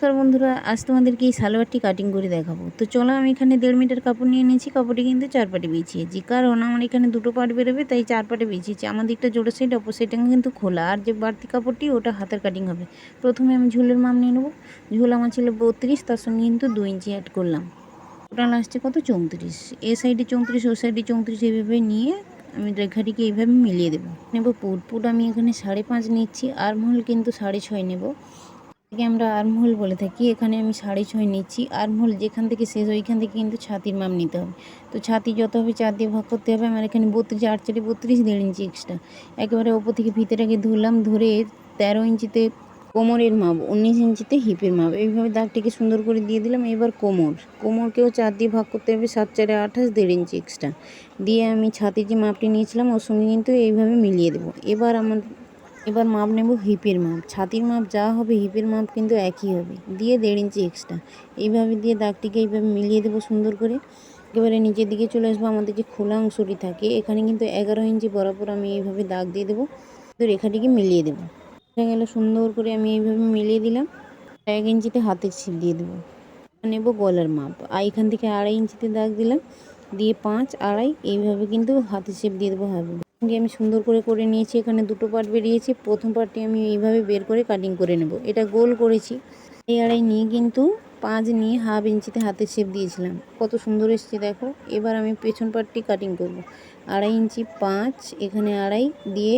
নমস্কার বন্ধুরা, আজ তোমাদেরকে এই সালোয়ারটি কাটিং করে দেখাবো। তো চলো আমি এখানে দেড় মিটার কাপড় নিয়ে নিয়েছি, কাপড়টি কিন্তু চার পাটে বিছিয়েছি কারণ আমার এখানে দুটো পাট বেরোবে, তাই চার পাটে বিছিয়েছি। আমার দিকটা জোড়ো সাইড অপর সাইডটা কিন্তু খোলা। আর যে বাড়তি কাপড়টি, ওটা হাতের কাটিং হবে। প্রথমে আমি ঝুলের মাপ নিয়ে নেব। ঝুল আমার ছিল বত্রিশ, তার সঙ্গে কিন্তু দু ইঞ্চি অ্যাড করলাম। টোটাল আসছে কত? চৌত্রিশ। এ সাইডে চৌত্রিশ, ও সাইডে চৌত্রিশ এইভাবে নিয়ে আমি রেখাটিকে এইভাবে মিলিয়ে দেবো। নেব পুট। পুট আমি এখানে সাড়ে পাঁচ নিচ্ছি। আর মহল কিন্তু সাড়ে ছয় নেব। থেকে আমরা আর্মহোল বলে থাকি। এখানে আমি সাড়ে ছয় নিচ্ছি। আর্মহোল যেখান থেকে শেষ ওইখান থেকে কিন্তু ছাতির মাপ নিতে হবে। তো ছাতি যত হবে, চার দিয়ে ভাগ করতে হবে। আমার এখানে বত্রিশ আট চারি বত্রিশ, দেড় ইঞ্চি এক্সট্রা একেবারে ওপর থেকে ভিতরেটাকে ধরলাম ধরে তেরো ইঞ্চিতে কোমরের মাপ, উনিশ ইঞ্চিতে হিপের মাপ। এইভাবে দাগটিকে সুন্দর করে দিয়ে দিলাম। এবার কোমর। কোমরকেও চার দিয়ে ভাগ করতে হবে, সাত, চারে আঠাশ, দেড় ইঞ্চি এক্সট্রা দিয়ে আমি ছাতির যে মাপটি নিয়েছিলাম, ওর সঙ্গে কিন্তু এইভাবে মিলিয়ে দেবো। এবার আমার এবার মাপ নেব হিপের মাপ। ছাতির মাপ যা হবে, হিপের মাপ কিন্তু একই হবে। দিয়ে দেড় ইঞ্চি এক্সট্রা এইভাবে দিয়ে দাগটিকে এইভাবে মিলিয়ে দেবো সুন্দর করে। একেবারে নিচের দিকে চলে আসব, আমাদের যে খোলা অংশটি থাকে, এখানে কিন্তু এগারো ইঞ্চি বরাবর আমি এইভাবে দাগ দিয়ে দেবো। তো রেখাটিকে মিলিয়ে দেবো। দেখা গেল, সুন্দর করে আমি এইভাবে মিলিয়ে দিলাম। এক ইঞ্চিতে হাতের ছিপ দিয়ে দেবো। নেব গলার মাপ। আর এখান থেকে আড়াই ইঞ্চিতে দাগ দিলাম। দিয়ে পাঁচ, আড়াই, এইভাবে কিন্তু হাতের শেপ দিয়ে দেবো হবে দিয়ে আমি সুন্দর করে করে নিয়েছি, এখানে দুটো পার্ট বেরিয়েছে। প্রথম পার্টটি আমি এইভাবে বের করে কাটিং করে নেব। এটা গোল করেছি। এই আড়াই নিয়ে কিন্তু পাঁচ নিয়ে হাফ ইঞ্চিতে হাতে শেপ দিয়েছিলাম। কত সুন্দর এসছে দেখো। এবার আমি পেছন পার্টটি কাটিং করব। আড়াই ইঞ্চি পাঁচ, এখানে আড়াই দিয়ে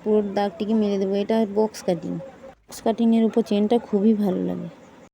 পুরো দাগটিকে মেরে দেবো। এটা বক্স কাটিং বক্স কাটিংয়ের উপর চেনটা খুবই ভালো লাগে।